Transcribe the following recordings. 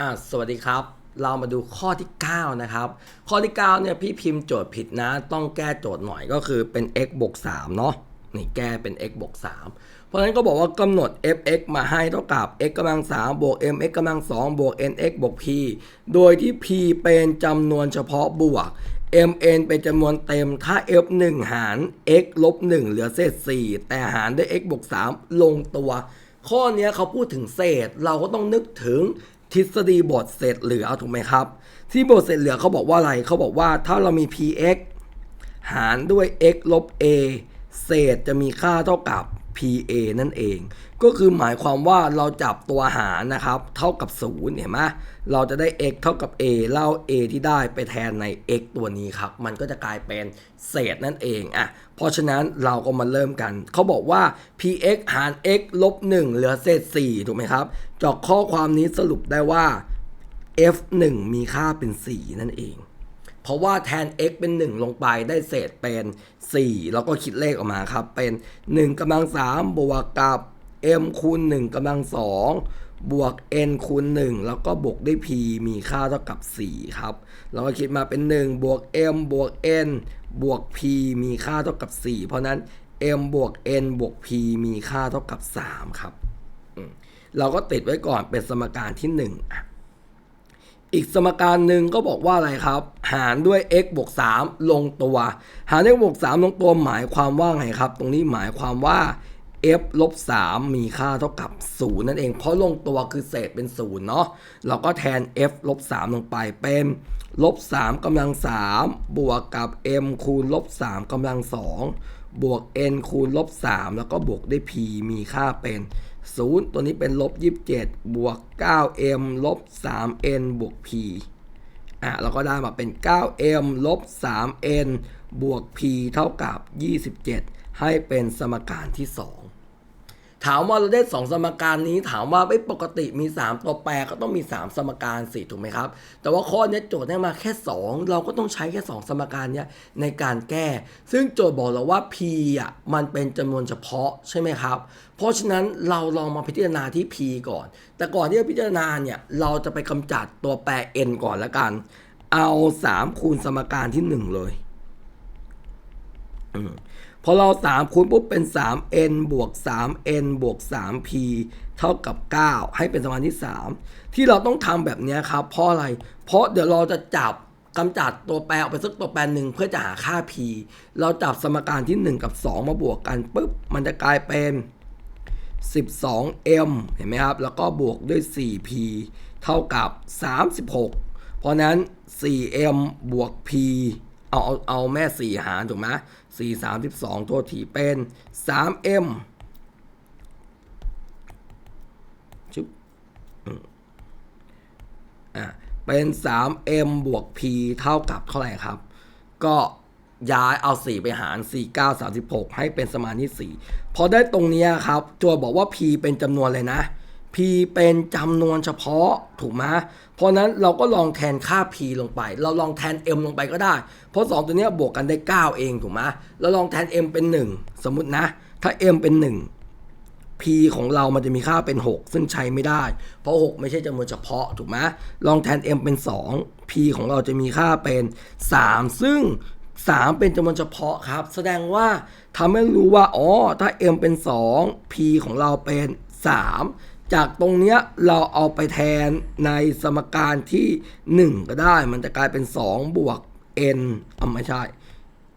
อ่าสวัสดีครับ เรามาดูข้อที่ 9 นะครับ ข้อที่ 9 เนี่ยพี่พิมพ์โจทย์ผิดนะ ต้องแก้โจทย์หน่อยก็คือเป็น x บวก3เนาะนี่แก้เป็น x บวก3เพราะฉะนั้นก็บอกว่ากำหนด f(x) มาให้เท่ากับ x กำลัง3บวก mx กำลัง2บวก nx บวก p โดยที่ p เป็นจำนวนเฉพาะบวก mn เป็นจำนวนเต็มถ้า f 1 หาร x ลบ1เหลือเศษ 4 แต่หารด้วย x บวก3ลงตัว ข้อนี้เขาพูดถึงเศษเราก็ต้องนึกถึง ทฤษฎีบทเศษเหลือถูกไหมครับ ที่บทเศษเหลือเขาบอกว่าอะไรเขาบอกว่าถ้าเรามี px หารด้วย x ลบ a เศษจะมีค่าเท่ากับ pa นั่นเอง ก็คือหมายความว่าเราจับตัวหารนะครับ เท่ากับ 0 เห็นไหมเราจะได้ x เท่ากับ a เล่า a ที่ได้ไปแทนใน x ตัวนี้ครับ มันก็จะกลายเป็นเศษนั่นเองอะเพราะฉะนั้นเราก็มาเริ่มกัน เขาบอกว่า px หาร x ลบ 1 เหลือเศษ 4 ถูกไหมครับ จากข้อความนี้สรุปได้ว่า f1 มีค่าเป็น 4 นั่นเอง เพราะว่าแทน x เป็น 1 ลงไปได้เศษเป็น 4 แล้วก็คิดเลขออกมาครับ เป็น 1กำลัง3บวกกับ m คูณ1กำลัง2บวก n คูณ 1 แล้วก็บวกด้วย p มีค่าเท่ากับ 4 ครับเราก็คิดมาเป็น 1 บวก m บวก n บวก p มีค่าเท่ากับ 4 เพราะนั้น m บวก n บวก p มีค่าเท่ากับ 3 ครับ เราก็ติดไว้ก่อนเป็นสมการที่ 1 อะ อีกสมการหนึ่งก็บอกว่าอะไรครับ หารด้วย x บวก3ลงตัว หาร x บวก3ลงตัวหมายความว่าไงครับ ตรงนี้หมายความว่า f ลบ3มีค่าเท่ากับ 0 นั่นเอง เพราะลงตัวคือเศษเป็น 0 เนาะเราก็แทน f ลบ3ลงไปเป็นลบ3กำลัง 3 บวกกับ m คูณลบ3กำลัง 2 บวก n คูณลบ3แล้วก็บวกด้วย p มีค่าเป็น 0 ตัวนี้เป็นลบ 27 บวก 9m ลบ 3n บวก p อะเราก็ได้มาเป็น 9m ลบ 3n บวก p เท่ากับ 27 ให้เป็นสมการที่ 2 ถามว่าเราได้ 2 สมการนี้ถามว่าไม่ปกติมี 3 ตัวแปรก็ต้องมี 3 สมการสิถูกไหมครับ แต่ว่าข้อนี้โจทย์ให้มาแค่ 2 เราก็ต้องใช้แค่ 2 สมการเนี้ยในการแก้ ซึ่งโจทย์บอกเราว่า p อะมันเป็นจำนวนเฉพาะใช่ไหมครับ เพราะฉะนั้นเราลองมาพิจารณาที่ p ก่อน แต่ก่อนที่จะพิจารณาเนี่ยเราจะไปกำจัดตัวแปร n ก่อนละกัน เอา 3 คูณสมการที่ 1 เลย พอเรา 3 คูณปุ๊บเป็น 3n บวก 3n บวก 3p เท่ากับ 9 ให้เป็นสมการที่ 3 ที่เราต้องทำแบบนี้ครับ เพราะอะไร เพราะเดี๋ยวเราจะจับกำจัดตัวแปรออกไปสักตัวแปรหนึ่งเพื่อจะหาค่า p เราจับสมการที่ 1 กับ 2 มาบวกกันปุ๊บ มันจะกลายเป็น 12m เห็นไหมครับ แล้วก็บวกด้วย 4p เท่ากับ 36 เพราะนั้น 4m บวก p เอาเอาเอาแม่ 4 หารถูกไหม4 32ตัวถีเป็น 3m ชุบอืมอะเป็น 3m บวก p เท่ากับเท่าไหร่ครับ ก็ย้ายเอา 4 ไปหาร 4 9 36 ให้เป็นสมานที่4พอได้ตรงนี้ครับโจทย์บอกว่า p เป็นจำนวนเลยนะ p เป็นจำนวนเฉพาะถูกไหมเพราะนั้นเราก็ลองแทนค่า p ลงไป เราลองแทน m ลงไปก็ได้ เพราะ 2 ตัวนี้บวกกันได้ 9 เองถูกไหมเราลองแทน m เป็น 1 สมมตินะ ถ้า m เป็น 1 p ของเรามันจะมีค่าเป็น 6 ซึ่งใช้ไม่ได้ เพราะ 6 ไม่ใช่จำนวนเฉพาะถูกไหมลองแทน m เป็น 2 p ของเราจะมีค่าเป็น 3 ซึ่ง 3 เป็นจำนวนเฉพาะครับ แสดงว่าทำให้รู้ว่าอ๋อถ้า m เป็น 2 p ของเราเป็น 3 จากตรงเนี้ยเราเอาไปแทนในสมการที่ 1 ก็ได้ มันจะกลายเป็น 2 บวก n อะไม่ใช่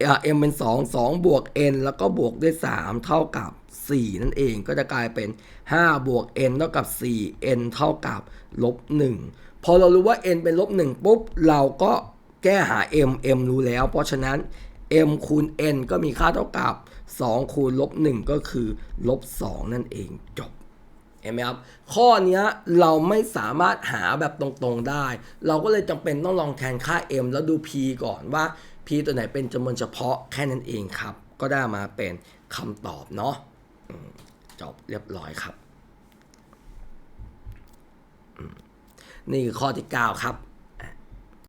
อะ m เป็น 2 2 บวก n แล้วก็บวกด้วย 3 เท่ากับ 4 นั่นเองก็จะกลายเป็น 5 บวก n เท่ากับ 4 n เท่ากับลบ 1 พอเรารู้ว่า n เป็นลบ 1 ปุ๊บ เราก็แก้หา m m รู้แล้ว เพราะฉะนั้น m คูณ n ก็มีค่าเท่ากับ 2 คูณลบ 1 ก็คือลบ 2 นั่นเองจบ เห็นไหมครับข้อนี้เราไม่สามารถหาแบบตรงๆได้ เราก็เลยจำเป็นต้องลองแทนค่า m แล้วดู p ก่อนว่า p ตัวไหนเป็นจำนวนเฉพาะแค่นั้นเองครับ ก็ได้มาเป็นคำตอบเนาะจบเรียบร้อยครับ นี่คือข้อที่ 9 ครับ